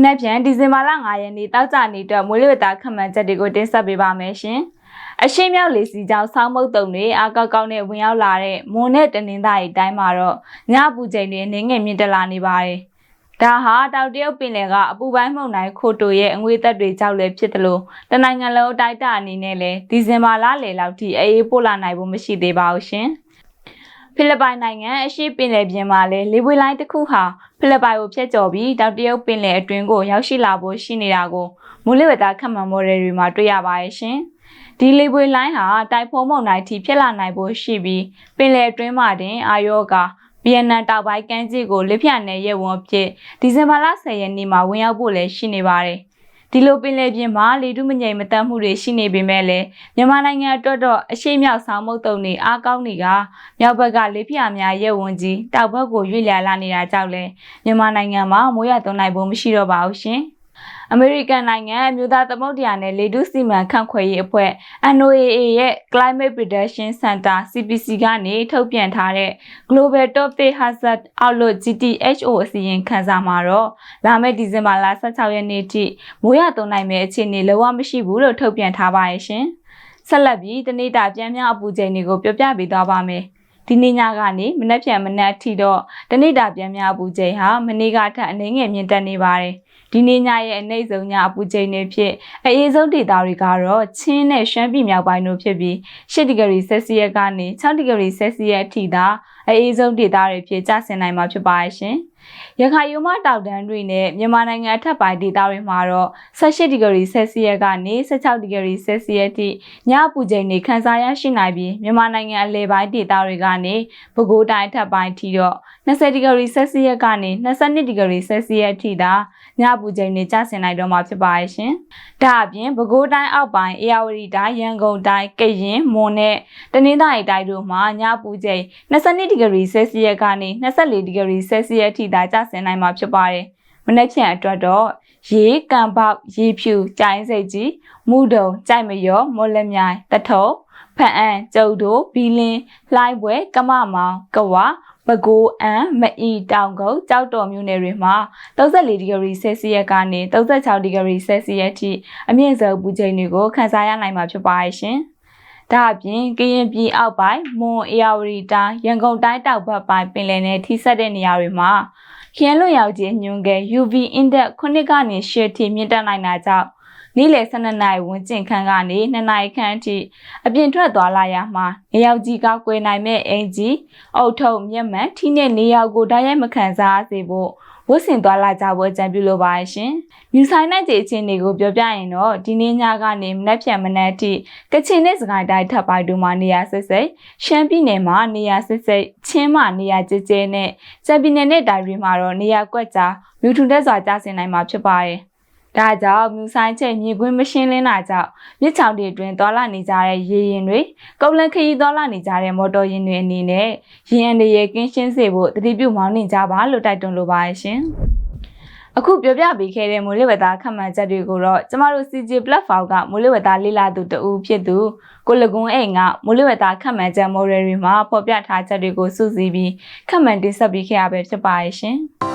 မနေ့ပြန်ဒီဇင်ဘာလ9ရက်နေ့တောက်ကြနေအတွက်မိုးလေဝသခန့်မှန်းချက်တွေကိုတင်ဆက်ပေးပါမယ်ရှင်။အရှိမြောက်လေစီကြောင့်ဆောင်းမုတ်တုံတွေအကောက်ကောက်နဲ့ဝင်ရောက်လာတဲ့မွန်နဲ့တနင်္သာရီတိုင်းမှာတော့ညအပူချိန်တွေနင်းငယ်မြင့်တက်လာနေပါတယ်။ဒါဟာတောက်တရုတ်ပင်လယ်ကအပူပိုင်းမှုန်တိုင်းခိုတိုရဲ့အငွေသက်တွေကြောင့်လည်းဖြစ်တယ်လို့တနိုင်ငံလုံးအတိုက်အတာအနေနဲ့လည်းဒီဇင်ဘာလလယ်လောက်ထိအေးအေးပို့လာနိုင်ဖို့မရှိသေးပါဘူးရှင်။ ဖိလစ်ပိုင်နိုင်ငံအရှေ့ပင်လယ်ပြင်မှာလည်းလေပွေလိုင်းတစ်ခုဟာဖိလစ်ပိုင်ကိုဖျက်ကျော်ပြီးတောက်တရုတ်ပင်လယ်အတွင်းကိုရောက်ရှိလာဖို့ရှိနေတာကိုမိုးလေဝသခန့်မှန်းမော်ဒယ်တွေမှာတွေ့ရပါတယ်ရှင်။ဒီလေပွေလိုင်းဟာတိုင်ဖုန်းမုန်တိုင်းထိဖြစ်လာနိုင်ဖို့ရှိပြီးပင်လယ်အတွင်းမှာတင်အာယောဂါဗီယက်နမ်တောက်ပိုင်းကမ်းခြေကိုလက်ဖြတ်နယ်ရဲဝန်အဖြစ်ဒီဇင်ဘာလ10ရက်နေ့မှာဝင်ရောက်ဖို့လည်းရှိနေပါတယ်။ ဒီလိုပင်လယ်ပြင်မှာလေတုမငိမ်မတတ်မှုတွေရှိနေပေမဲ့လည်းမြန်မာနိုင်ငံအတွက်တော့အရှိမြောက်ဆောင်မုတ်တုံတွေအားကောင်းနေကမြောက်ဘက်ကလေပြင်းများရဲဝန်ကြီးတောက်ဘက်ကိုရွေ့လျာလာနေတာကြောင့်လည်းမြန်မာနိုင်ငံမှာမိုးရသွန်းနိုင်ဖို့မရှိတော့ပါဘူးရှင်။ အမေရိကန်နိုင်ငံအမျိုးသားသမုဒ္ဒရာနယ်လေတုစီမံခန့်ခွဲရေးအဖွဲ့ NOAA ရဲ့ Climate Prediction Center CPC ကနေထုတ်ပြန်ထားတဲ့ Global Topic Hazard Outlook GTHO အစီရင်ခံစာမှာတော့လာမယ့်ဒီဇင်ဘာလ16ရက်နေ့ထိမိုးရသွန်းနိုင်မယ့်အခြေအနေလုံးဝမရှိဘူးလို့ထုတ်ပြန်ထားပါရဲ့ရှင်။ဆက်လက်ပြီးတနေ့တာပြန်မြောက်အပူချိန်တွေကိုပြောပြပေးသွားပါမယ်။ ဒီနေ့ညကနေမနက်ဖြန်မနက်အထိတော့တနေ့တာပြန်များအပူချိန်ဟာမနေ့ကထက်အနည်းငယ်မြင့်တက်နေပါတယ်။ဒီနေ့ညရဲ့အနှိမ့်ဆုံးညအပူချိန်တွေဖြစ်အအေးဆုံးဒေသတွေကတော့ချင်းနဲ့ရှမ်းပြည်မြောက်ပိုင်းတို့ဖြစ်ပြီး10ဒီဂရီဆယ်စီယပ်ကနေ6ဒီဂရီဆယ်စီယပ်အထိသာအအေးဆုံးဒေသတွေဖြစ်ကျဆင်းနိုင်မှာဖြစ်ပါရဲ့ရှင်။ ရခိုင်ရိုးမတောက်တန်းတွေနဲ့မြန်မာနိုင်ငံအထက်ပိုင်းဒေသတွေမှာတော့18ဒီဂရီဆယ်စီယပ်ကနေ16ဒီဂရီဆယ်စီယပ်ထိညအပူချိန်တွေခန်းစားရရှိနိုင်ပြီးမြန်မာနိုင်ငံအလယ်ပိုင်းဒေသတွေကနေပဲခူးတိုင်းအထက်ပိုင်းထိတော့20ဒီဂရီဆယ်စီယပ်ကနေ22ဒီဂရီဆယ်စီယပ်ထိသာညပူချိန်တွေကျဆင်းနိုင်တော့မှာဖြစ်ပါရဲ့ရှင်။ဒါအပြင်ပဲခူးတိုင်းအောက်ပိုင်းအေရဝတီတိုင်းရန်ကုန်တိုင်းကရင်မွန်နဲ့တနင်္သာရီတိုင်းတို့မှာညပူချိန်22ဒီဂရီဆယ်စီယပ်ကနေ24ဒီဂရီဆယ်စီယပ်ထိသာကျဆင်းနိုင်မှာဖြစ်ပါတယ်။မနေ့ကအတွက်တော့ရေကံပေါက်ရေဖြူကြိုင်းစိတ်ကြီးမူဒုံကြိုက်မရောမော်လက်မြိုင်တထုံဖန်အန်ကျုပ်တို့ဘီလင်းလှိုင်းပွဲကမမောင်ကဝပဲခူးအန်မအီတောင်ကုန်းကြောက်တော်မြို့နယ်တွေမှာ34ဒီဂရီဆယ်စီယပ်ကနေ36ဒီဂရီဆယ်စီယပ်ထိအမြင့်ဆုံးပူချိန်တွေကိုခန်းစားရနိုင်မှာဖြစ်ပါရဲ့ရှင်။ ဒါအပြင်ကရင်ပြည်အောက်ပိုင်းမွန်အေရဝတီတိုင်းရန်ကုန်တိုင်းတောက်ဘက်ပိုင်းပင်လယ်နယ်ထိစပ်တဲ့နေရာတွေမှာခရမ်းလွန်ရောက်ခြင်းညွန်ကဲ UV index 9ကနေ10ထိမြင့်တက်နိုင်တာကြောင့်နေ့လယ်12နာရီဝန်းကျင်ခန့်ကနေ2နာရီခန့်အထိအပြင်ထွက်သွားလာရမှာနေရောက်ကြီးကောက်ွယ်နိုင်မဲ့အင်ကြီးအုတ်ထုံမျက်မှန်ထိနဲ့နေရောက်ကိုဓာတ်ရိုက်မခံစားစေဖို့ ဝတ်ဆင်သွားလာကြဖို့ကြံပြုလိုပါရှင်။မြူဆိုင်နိုင်တဲ့အခြေအနေကိုပြောပြရင်တော့ဒီနေ့ညကနေမနက်ဖြန်မနက်အထိကချင်နဲ့စကိုင်းတိုင်းထပ်ပိုင်းတို့မှာနေရာစစ်စိတ်ရှမ်းပြည်နယ်မှာနေရာစစ်စိတ်ချင်းမှာနေရာကျကျနဲ့စက်ပြည်နယ်နဲ့တိုင်းတွေမှာတော့နေရာကွက်ကြားမြူထုံတက်စွာကျဆင်းနိုင်မှာဖြစ်ပါတယ်။ ဒါကြောင့်မြူဆိုင်ချက်မြေကွင်းမရှင်းလင်းတာကြောင့်မြစ်ချောင်တွေအတွင်းသွာလာနေကြတဲ့ရေရင်တွေကုန်းလခရီးသွာလာနေကြတဲ့မော်တော်ယာဉ်တွေအနေနဲ့ရင်အန်တွေရကင်းရှင်းစေဖို့တတိပြုမောင်းနေကြပါလို့တိုက်တွန်းလိုပါရှင်အခုပြောပြပေးခဲ့တဲ့မိုးလေဝသခန့်မှန်းချက်တွေကိုတော့ကျမတို့ CJ platform ကမိုးလေဝသလေ့လာသူတဦးဖြစ်သူကိုလကွန်းအိမ်ကမိုးလေဝသခန့်မှန်းချက် model တွေမှာပေါ်ပြထားချက်တွေကိုစုစည်းပြီးခန့်မှန်းတင်ဆက်ပေးခဲ့ရပဲဖြစ်ပါရဲ့ရှင်။